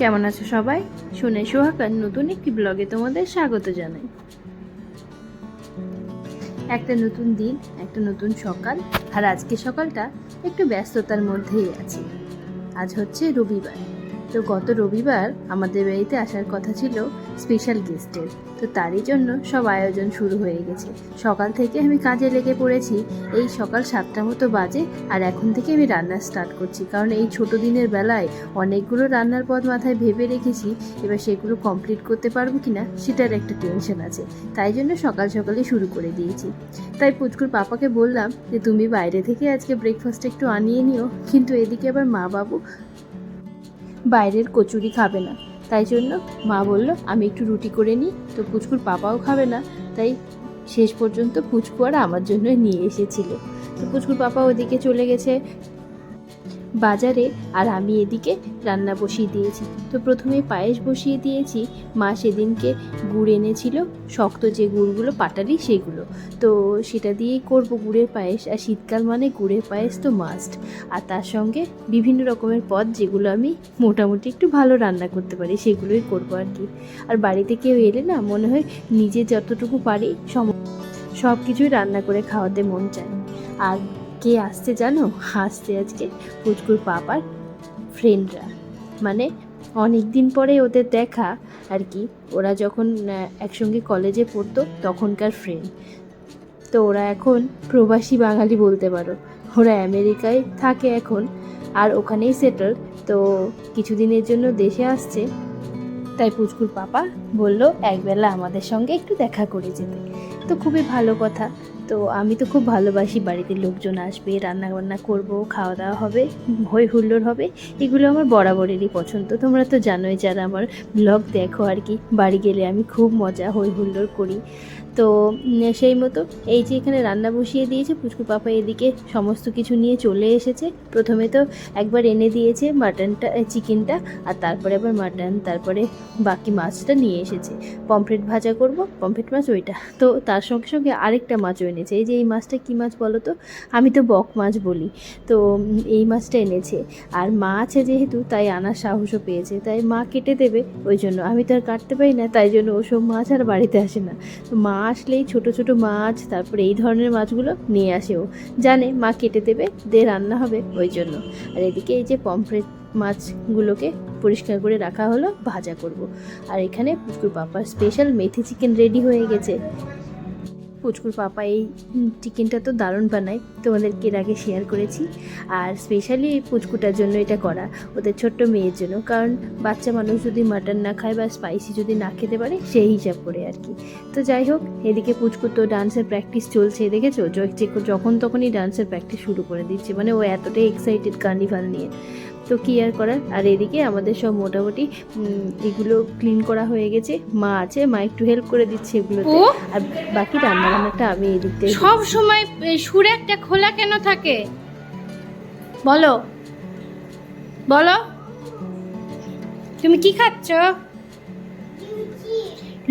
কেমন আছো সবাই? শুনে সোহাকার নতুন একটি ব্লগে তোমাদের স্বাগত জানাই। একটা নতুন দিন, একটা নতুন সকাল, আর আজকে সকালটা একটু ব্যস্ততার মধ্যেই আছে। আজ হচ্ছে রবিবার। তো গত রবিবার আমাদের বাড়িতে আসার কথা ছিল স্পেশাল গেস্টের তো তারই জন্য সব আয়োজন শুরু হয়ে গেছে। সকাল থেকে আমি কাজে লেগে পড়েছি। এই সকাল সাতটা মতো বাজে আর এখন থেকে আমি রান্না স্টার্ট করছি। কারণ এই ছোট দিনের বেলায় অনেকগুলো রান্নার পদ মাথায় ভেবে রেখেছি। এবার সেগুলো কমপ্লিট করতে পারব কি না সেটার একটা টেনশন আছে। তাই জন্য সকাল সকালে শুরু করে দিয়েছি। তাই পুচকুর পাপাকে বললাম যে, তুমি বাইরে থেকে আজকে ব্রেকফাস্ট একটু আনিয়ে নিও। কিন্তু এদিকে আবার মা বাবু বাইরের কচুরি খাবে না। তাই জন্য মা বলল, আমি একটু রুটি করে নিই। তো পুচকুর পাপাও খাবে না। তাই শেষ পর্যন্ত পুচকু আর আমার জন্য নিয়ে এসেছিল। তো পুচকুর পাপা ওদিকে চলে গেছে। বাজারে আর আমি এদিকে রান্না বসিয়ে দিয়েছি। তো প্রথমে পায়েস বসিয়ে দিয়েছি। মা সেদিনকে গুড় এনেছিল, শক্ত যে গুড়গুলো, পাটালি সেগুলো। তো সেটা দিয়েই করব গুড়ের পায়েস। আর শীতকাল মানে গুড়ের পায়েস তো মাস্ট আর তার সঙ্গে বিভিন্ন রকমের পদ যেগুলো আমি মোটামুটি একটু ভালো রান্না করতে পারি, সেগুলোই করব আর কি। আর বাড়িতে কেউ এলে না, মনে হয় নিজে যতটুকু পারি সম সব কিছুই রান্না করে খাওয়াতে মন চায়। আর কে আসছে জানো? আসছে আজকে পুচকুর পাপার ফ্রেন্ডরা মানে অনেক দিন পরে ওদের দেখা আর কি। ওরা যখন একসঙ্গে কলেজে পড়তো তখনকার ফ্রেন্ড তো ওরা এখন প্রবাসী বাঙালি বলতে পারো। ওরা আমেরিকায় থাকে এখন আর ওখানেই সেটেল তো কিছুদিনের জন্য দেশে আসছে। তাই পুচকুর পাপা বলল, একবেলা আমাদের সঙ্গে একটু দেখা করে যেতে। তো খুবই ভালো কথা। তো আমি তো খুব ভালোবাসি, বাড়িতে লোকজন আসবে রান্না বান্না করব, খাওয়া দাওয়া হবে হই হুল্লোড় হবে, এগুলো আমার বরাবরেরই পছন্দ। তোমরা তো জানোই যারা আমার ব্লগ দেখো আর কি, বাড়ি গেলে আমি খুব মজা, হই হুল্লোড় করি। তো সেই মতো এই যে এখানে রান্না বসিয়ে দিয়েছে, পুচকু পাপা এদিকে সমস্ত কিছু নিয়ে চলে এসেছে। প্রথমে তো একবার এনে দিয়েছে মাটনটা চিকেনটা, আর তারপরে আবার মাটন, তারপরে বাকি মাছটা নিয়ে এসেছে। পমফ্রেট ভাজা করব, পমফ্রেট মাছ ওইটা। তো তার সঙ্গে সঙ্গে আরেকটা মাছও এনেছে। এই যে এই মাছটা কী মাছ বলো তো? আমি তো বক মাছ বলি। তো এই মাছটা এনেছে। আর মা আছে যেহেতু, তাই আনার সাহসও পেয়েছে। তাই মা কেটে দেবে, ওই জন্য। আমি তো আর কাটতে পারি না, তাই জন্য ওসব মাছ আর বাড়িতে আসে না। তো মা আসলেই ছোট ছোট মাছ, তারপরে এই ধরনের মাছগুলো নিয়ে আসে ও। জানে মা কেটে দেবে দে রান্না হবে ওই জন্য। আর এদিকে এই যে পমফ্রেট মাছগুলোকে পরিষ্কার করে রাখা হলো, ভাজা করব। আর এখানে পুকুর পাপার স্পেশাল মেথি চিকেন রেডি হয়ে গেছে। পুচকুর পাপা এই চিকেনটা তো দারুণ বানায়, তোমাদেরকে এর আগে শেয়ার করেছি। আর স্পেশালি এই পুচকুটার জন্য এটা করা, ওদের ছোট্ট মেয়ের জন্য। কারণ বাচ্চা মানুষ যদি মাটন না খায় বা স্পাইসি যদি না খেতে পারে, সেই হিসাব করে আর কি। তো যাই হোক, এদিকে পুচকু তো ডান্সের প্র্যাকটিস চলছে, দেখেছ? যখন তখনই ডান্সের প্র্যাকটিস শুরু করে দিচ্ছে। মানে ও এতটাই এক্সাইটেড কার্নিভাল নিয়ে। তো কি আর করার। আর এদিকে আমাদের সব মোটামুটি এগুলো ক্লিন করা হয়ে গেছে। মা আছে মা একটু হেল্প করে দিচ্ছে এগুলোতে। আর বাকি রান্না বান্নাটা আমি এদিক থেকে সব সময় এই সুরে একটা খোলা কেন থাকে? বলো। বলো। তুমি কি খাচ্ছ?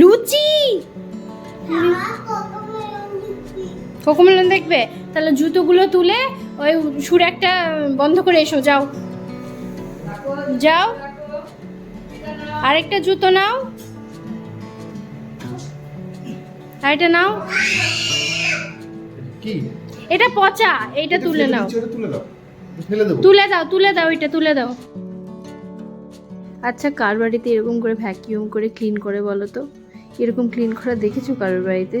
লুচি। কোকোমেলন দেখবে? তাহলে জুতোগুলো তুলে ওই সুরে একটা বন্ধ করে এসো যাও। যাও। আরেকটা জুতো নাও। আরেকটা নাও। কি? এটা পচা এটা তুলে নাও। তুলে দাও। তুলে দাও তুলে দাও এটা তুলে দাও। আচ্ছা কার বাড়িতে এরকম করে ভ্যাকিউম করে ক্লিন করে বলো তো? এরকম ক্লিন করা দেখেছ কারোর বাড়িতে?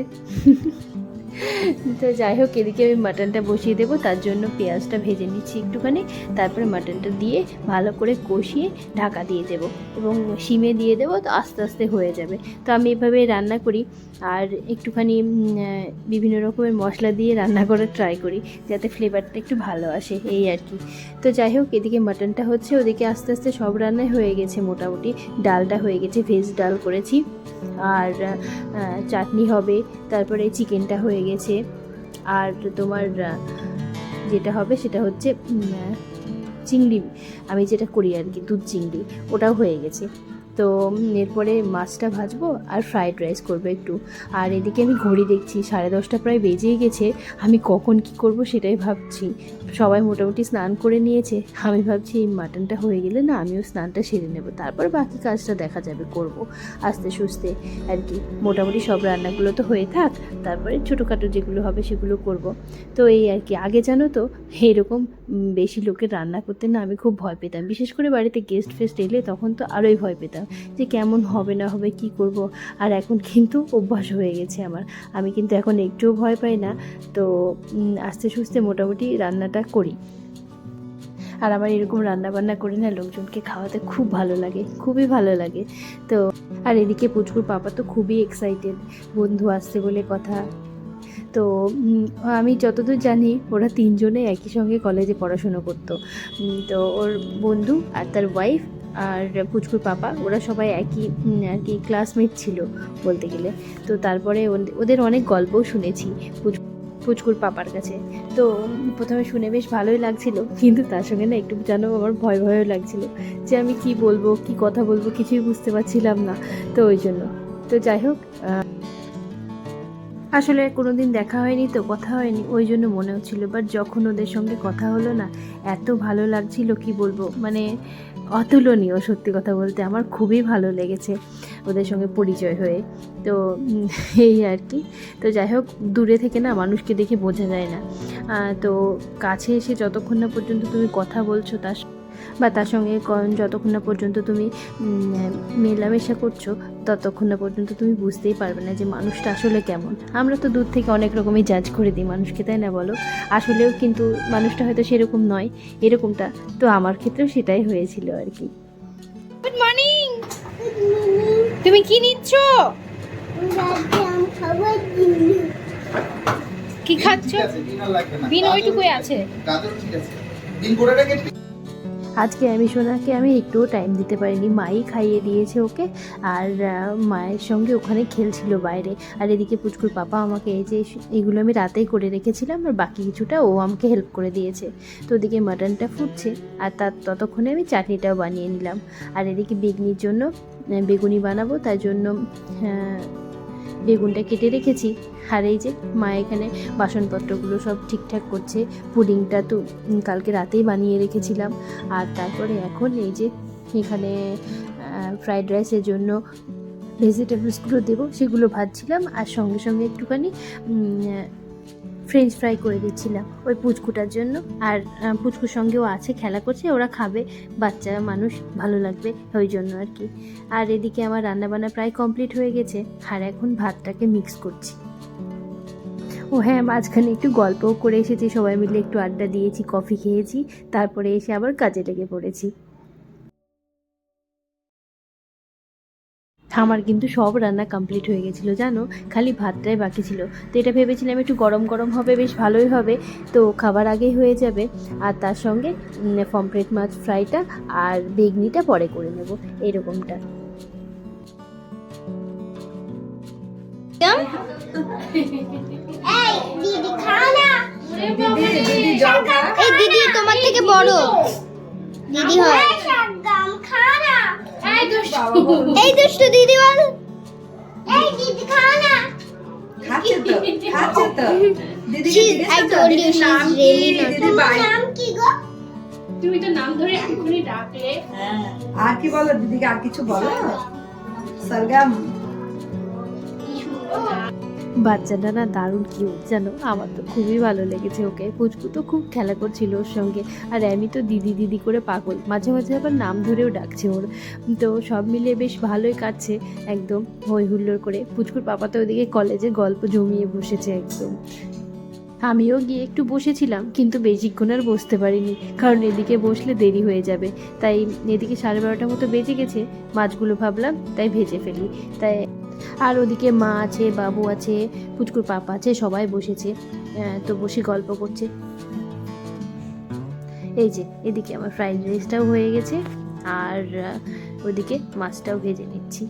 তো যাই হোক, এদিকে আমি মাটনটা বসিয়ে দেবো। তার জন্য পেঁয়াজটা ভেজে নিচ্ছি একটুখানি। তারপরে মাটনটা দিয়ে ভালো করে কষিয়ে ঢাকা দিয়ে দেবো। এবং শিমে দিয়ে দেবো, তো আস্তে আস্তে হয়ে যাবে। তো আমি এভাবে রান্না করি। আর একটুখানি বিভিন্ন রকমের মশলা দিয়ে রান্না করার ট্রাই করি, যাতে ফ্লেভারটা একটু ভালো আসে, এই আর কি। তো যাই হোক, এদিকে মাটনটা হচ্ছে, ওদিকে আস্তে আস্তে সব রান্নাই হয়ে গেছে মোটামুটি। ডালটা হয়ে গেছে ভেজ ডাল করেছি। আর চাটনি হবে তারপরে চিকেনটা হয়ে গেছে। আর তোমার যেটা হবে সেটা হচ্ছে চিংড়ি। আমি যেটা করি আর কি, দুধ চিংড়ি, ওটাও হয়ে গেছে। তো এরপরে মাছটা ভাজবো আর ফ্রাইড রাইস করব একটু। আর এদিকে আমি ঘড়ি দেখছি, সাড়ে দশটা প্রায় বেজেই গেছে। আমি কখন কি করব সেটাই ভাবছি। সবাই মোটামুটি স্নান করে নিয়েছে। আমি ভাবছি এই মাটনটা হয়ে গেলে না আমিও স্নানটা সেরে নেব। তারপর বাকি কাজটা দেখা যাবে, করব আস্তে সুস্তে আর কি। মোটামুটি সব রান্নাগুলো তো হয়ে থাক, তারপরে ছোটোখাটো যেগুলো হবে সেগুলো করব। তো এই আর কি, আগে জানো তো, এরকম বেশি লোকের রান্না করতে না আমি খুব ভয় পেতাম। বিশেষ করে বাড়িতে গেস্ট ফেস্ট এলে তখন তো আরোই ভয় পেতাম। যে কেমন হবে, না হবে, কি করব। আর এখন কিন্তু অভ্যাস হয়ে গেছে আমার। আমি কিন্তু এখন একটুও ভয় পাই না। তো আস্তে সুস্তে মোটামুটি রান্নাটা করি। আর আমার এরকম রান্না বান্না করি না, লোকজনকে খাওয়াতে খুব ভালো লাগে, খুবই ভালো লাগে। তো, আর এদিকে পুচকুর পাপা তো খুবই এক্সাইটেড বন্ধু আসছে বলে কথা। তো আমি যতদূর জানি, ওরা তিনজনে একই সঙ্গে কলেজে পড়াশুনো করতো। তো ওর বন্ধু আর তার ওয়াইফ আর পুচকুর পাপা, ওরা সবাই একই আর কি ক্লাসমেট ছিল বলতে গেলে। তো তারপরে ওদের অনেক গল্পও শুনেছি পুচ- পুচকুর পাপার কাছে। তো প্রথমে শুনে বেশ ভালোই লাগছিল, কিন্তু তার সঙ্গে না একটু যেন আমার ভয় ভয়ও লাগছিল যে আমি কি বলব, কি কথা বলব কিছুই বুঝতে পারছিলাম না। তো ওই জন্য। তো যাই হোক আসলে কোনো দিন দেখা হয়নি তো, কথা হয়নি, ওই জন্য মনে হচ্ছিল। বাট যখন ওদের সঙ্গে কথা হলো না, এত ভালো লাগছিল কি বলব? মানে অতুলনীয়, সত্যি কথা বলতে আমার খুবই ভালো লেগেছে ওদের সঙ্গে পরিচয় হয়ে। তো এই আর কি। তো যাই হোক, দূরে থেকে না মানুষকে দেখে বোঝা যায় না। তো কাছে এসে যতক্ষণ না পর্যন্ত তুমি কথা বলছো তার বা তার সঙ্গে যতক্ষণ না পর্যন্ত তুমি মেলামেশা করছ ততক্ষণ না পর্যন্ত তুমি বুঝতেই পারবে না যে মানুষটা আসলে কেমন। আমরা তো দূর থেকে অনেক রকমই জাজ করে দিই মানুষকে তাই না বলো? আসলেও কিন্তু মানুষটা হয়তো সেরকম নয় এরকমটা। তো আমার ক্ষেত্রেও সেটাই হয়েছিল আর কি। গুড মর্নিং তুমি কি নিচ্ছ? কি খাচ্ছ। বিন ওইটুকুই আছে। গাজর ঠিক আছে। ডিম করে রেখে আজকে আমি সোনাকে আমি একটুও টাইম দিতে পারিনি। মাই খাইয়ে দিয়েছে ওকে, আর মায়ের সঙ্গে ওখানে খেলছিল বাইরে। আর এদিকে পুচকুর পাপা আমাকে এই যে এগুলো আমি রাতেই করে রেখেছিলাম, আর বাকি কিছুটা ও আমাকে হেল্প করে দিয়েছে। তো ওদিকে মাটনটা ফুটছে, আর তার ততক্ষণে আমি চাটনিটাও বানিয়ে নিলাম। আর এদিকে বেগনির জন্য বেগুনি বানাবো, তার জন্য বেগুনটা কেটে রেখেছি। আর এই যে মা এখানে বাসনপত্রগুলো সব ঠিকঠাক করছে, পুডিংটা তো কালকে রাতেই বানিয়ে রেখেছিলাম। আর তারপরে এখন এই যে এখানে ফ্রাইড রাইসের জন্য ভেজিটেবলসগুলো দেবো, সেগুলো ভাজছিলাম। আর সঙ্গে সঙ্গে একটুখানি ফ্রেঞ্চ ফ্রাই করে দিচ্ছিলাম ওই পুচকুটার জন্য। আর পুচকুর সঙ্গেও আছে, খেলা করছে, ওরা খাবে। বাচ্চা মানুষ, ভালো লাগবে ওই জন্য আর কি। আর এদিকে আমার রান্নাবান্না প্রায় কমপ্লিট হয়ে গেছে, আর এখন ভাতটাকে মিক্স করছি। ও হ্যাঁ মাঝখানে একটু গল্পও করে এসেছি, সবাই মিলে একটু আড্ডা দিয়েছি কফি খেয়েছি, তারপরে এসে আবার কাজে লেগে পড়েছি। আমার কিন্তু সব রান্না কমপ্লিট হয়ে গেছিল জানো খালি ভাতটাই বাকি ছিল তো এটা ভেবেছিলাম একটু গরম গরম হবে বেশ ভালোই হবে তো খাবার আগেই হয়ে যাবে আর তার সঙ্গে পমপ্লেট মাছ ফ্রাইটা আর বেগনিটা পরে করে নেব এরকমটা দিদি খানা এই দিদি তোমার থেকে বড় দিদি হয় খানা এই দুষ্টু। দিদি বল। এই দিদি খাও না। খাচ্ছে তো খাচ্ছে তো। দিদি নাম কি? দিদি নাম কি গো? তুমি তো নাম ধরে এখনই ডাকলে হ্যাঁ। আর কি বলো দিদিকে আর কিছু বলো? সরগাম। বাচ্চাটা না দারুণ কিউট জানো? আমার তো খুবই ভালো লেগেছে ওকে। পুচকু তো খুব খেলা করছিল ওর সঙ্গে। আর আমি তো দিদি দিদি করে পাগল। মাঝে মাঝে আবার নাম ধরেও ডাকছে ওর। তো সব মিলিয়ে বেশ ভালোই কাটছে একদম হই হুল্লোড় করে। পুচকুর পাপা তো ওদিকে কলেজে গল্প জমিয়ে বসেছে একদম। আমিও গিয়ে একটু বসেছিলাম, কিন্তু বেশিক্ষণ আর বসতে পারিনি। কারণ এদিকে বসলে দেরি হয়ে যাবে। তাই এদিকে সাড়ে বারোটার মতো বেজে গেছে। মাছগুলো ভাবলাম, তাই ভেজে ফেলি। তাই আর ওদিকে মা আছে, বাবু আছে, পুচকুর পাপা আছে, সবাই বসেছে তো বসে গল্প করছে। এই যে, এদিকে আমার ফ্রাইড রাইসটাও হয়ে গেছে, আর ওদিকে মাছটাও ভেজে নিচ্ছি।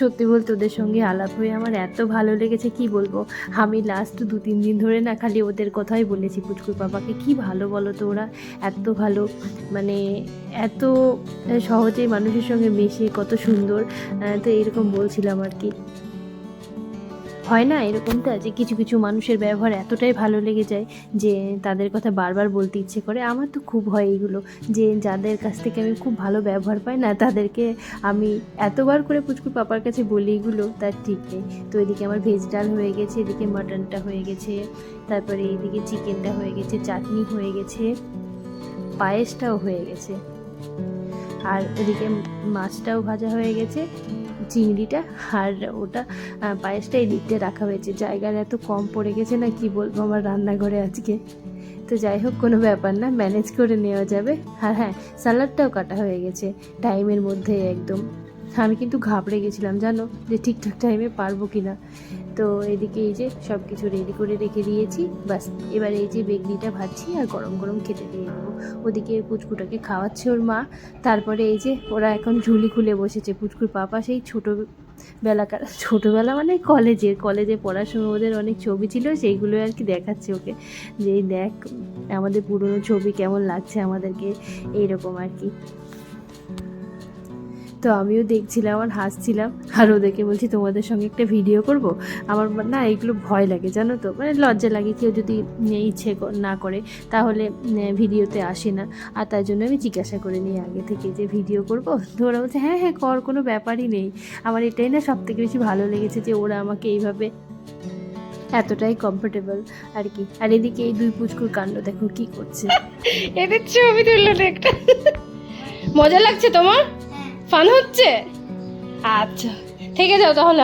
সত্যি বলতে ওদের সঙ্গে আলাপ হয়ে আমার এত ভালো লেগেছে, কি বলব? আমি লাস্ট দু, তিন দিন ধরে না খালি ওদের কথাই বলেছি, পুচকুর বাবাকে, কি ভালো বলো তো ওরা? এত ভালো মানে এত সহজেই মানুষের সঙ্গে মেশে, কত সুন্দর। তো এরকম বলছিলাম আর কি। হয় না এরকমটা যে কিছু কিছু মানুষের ব্যবহার এতটাই ভালো লেগে যায় যে তাদের কথা বারবার বলতে ইচ্ছে করে, আমার তো খুব হয় এগুলো যে যাদের কাছ থেকে আমি খুব ভালো ব্যবহার পাই না তাদেরকে আমি এতবার করে পুচকু পাপার কাছে বলি এগুলো তার ঠিক নেই। তো এদিকে আমার ভেজ ডাল হয়ে গেছে, এদিকে মাটনটা হয়ে গেছে, তারপরে এদিকে চিকেনটা হয়ে গেছে, চাটনি হয়ে গেছে, পায়েসটাও হয়ে গেছে। আর এদিকে মাছটাও ভাজা হয়ে গেছে চিংড়িটা আর ওটা পায়েসটা এই দিকটা রাখা হয়েছে। জায়গার এত কম পড়ে গেছে না, কি বলব আমার রান্নাঘরে আজকে। তো যাই হোক, কোনো ব্যাপার না ম্যানেজ করে নেওয়া যাবে। আর হ্যাঁ স্যালাডটাও কাটা হয়ে গেছে টাইমের মধ্যে একদম। আমি কিন্তু ঘাবড়ে গেছিলাম, জানো, যে ঠিকঠাক টাইমে পারব কি না তো এদিকে এই যে সব কিছু রেডি করে রেখে দিয়েছি বাস এবার এই যে বেগনিটা ভাজছি আর গরম গরম খেতে দিয়ে দেবো। ওদিকে পুচকুটাকে খাওয়াচ্ছে ওর মা, তারপরে এই যে ওরা এখন ঝুলি খুলে বসেছে, পুচকুর পাপা সেই ছোটো বেলাকার ছোটোবেলা মানে কলেজে কলেজে পড়ার সময় ওদের অনেক ছবি ছিল, সেইগুলো আর কি দেখাচ্ছে ওকে, যে দেখ আমাদের পুরনো ছবি কেমন লাগছে আমাদেরকে, এইরকম আর কি। তো আমিও দেখছিলাম আর হাসছিলাম। আর ওদেরকে বলছি, তোমাদের সঙ্গে একটা ভিডিও করব? আমার না, এগুলো ভয় লাগে, জানো তো? মানে লজ্জা লাগে, কেউ যদি ইচ্ছে না করে, তাহলে ভিডিওতে আসে না। আর তার জন্য আমি জিজ্ঞাসা করে নিই আগে থেকে যে ভিডিও করব? তো ওরা বলছে হ্যাঁ হ্যাঁ কর, কোনো ব্যাপারই নেই। আমার এটাই না সব থেকে বেশি ভালো লেগেছে যে ওরা আমাকে এইভাবে এতটাই কমফোর্টেবল আর কি। আর এদিকে এই দুই পুচকুর কাণ্ড, দেখো কি করছে। এদের ছবি তুললো একটা মজা লাগছে তোমার? ফান হচ্ছে? আচ্ছা থেকে যাও তাহলে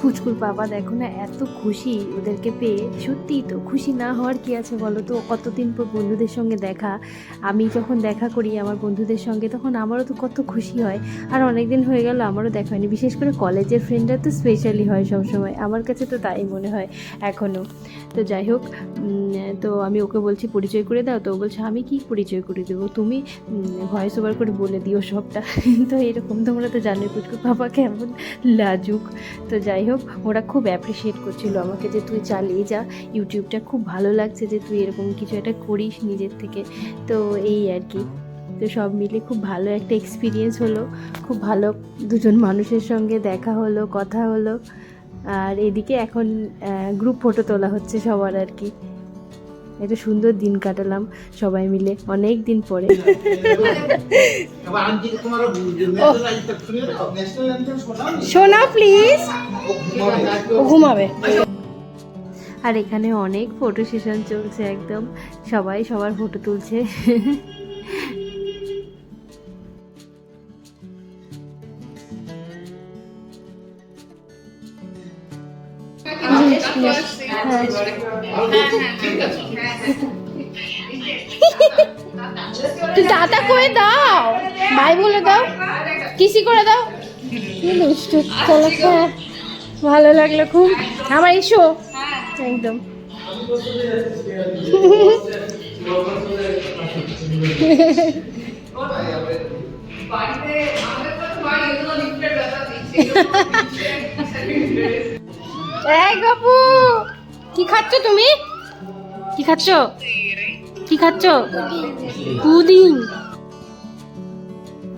ফুচকুর বাবা দেখো না এত খুশি ওদেরকে পেয়ে। সত্যি তো খুশি না হওয়ার কি আছে বলো তো? কতদিন পর বন্ধুদের সঙ্গে দেখা। আমি যখন দেখা করি আমার বন্ধুদের সঙ্গে, তখন আমারও তো কত খুশি হয়। আর অনেক দিন হয়ে গেল, আমারও দেখা হয়নি। বিশেষ করে কলেজের ফ্রেন্ডরা তো স্পেশালি হয় সবসময়। আমার কাছে তো তাই মনে হয় এখনও তো যাই হোক তো আমি ওকে বলছি, পরিচয় করে দাও। তো বলছে, আমি কি পরিচয় করে দেবো? তুমি ভয়েস ওভার করে বলে দিও সবটা। তো এরকম তোমরা তো জানোই পুচকুর বাবা কেমন লাজুক। তো যাই হোক ওরা খুব অ্যাপ্রিসিয়েট করছিল আমাকে যে তুই চালিয়ে যা, ইউটিউবটা খুব ভালো লাগছে যে তুই এরকম কিছু একটা করিস নিজের থেকে। তো এই আর কি। তো সব মিলে খুব ভালো একটা এক্সপিরিয়েন্স হলো। খুব ভালো দুজন মানুষের সঙ্গে দেখা হলো, কথা হলো। আর এদিকে এখন গ্রুপ ফটো তোলা হচ্ছে সবার আর কি। একটা সুন্দর দিন কাটালাম সবাই মিলে অনেক দিন পরে। শোনাও প্লিজ ঘুমাবে। আর এখানে অনেক ফটো সেশন চলছে একদম। সবাই সবার ফটো তুলছে। দাদা করে দাও? ভাই বলে দাও। কিসি করে দাও? ভালো লাগল খুব। আমার এসো। একদম। এই বাবু! কি খাচ্ছ তুমি? কি খাচ্ছ? কি খাচ্ছ? পুডিং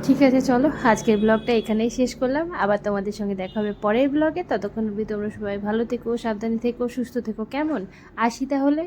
ঠিক আছে, চলো, আজকের ব্লগটা এখানেই শেষ করলাম। আবার তোমাদের সঙ্গে দেখা হবে পরের ব্লগে। ততক্ষণ অবধি তোমরা সবাই ভালো থেকো, সাবধানে থেকো, সুস্থ থেকো। কেমন? আসি তাহলে।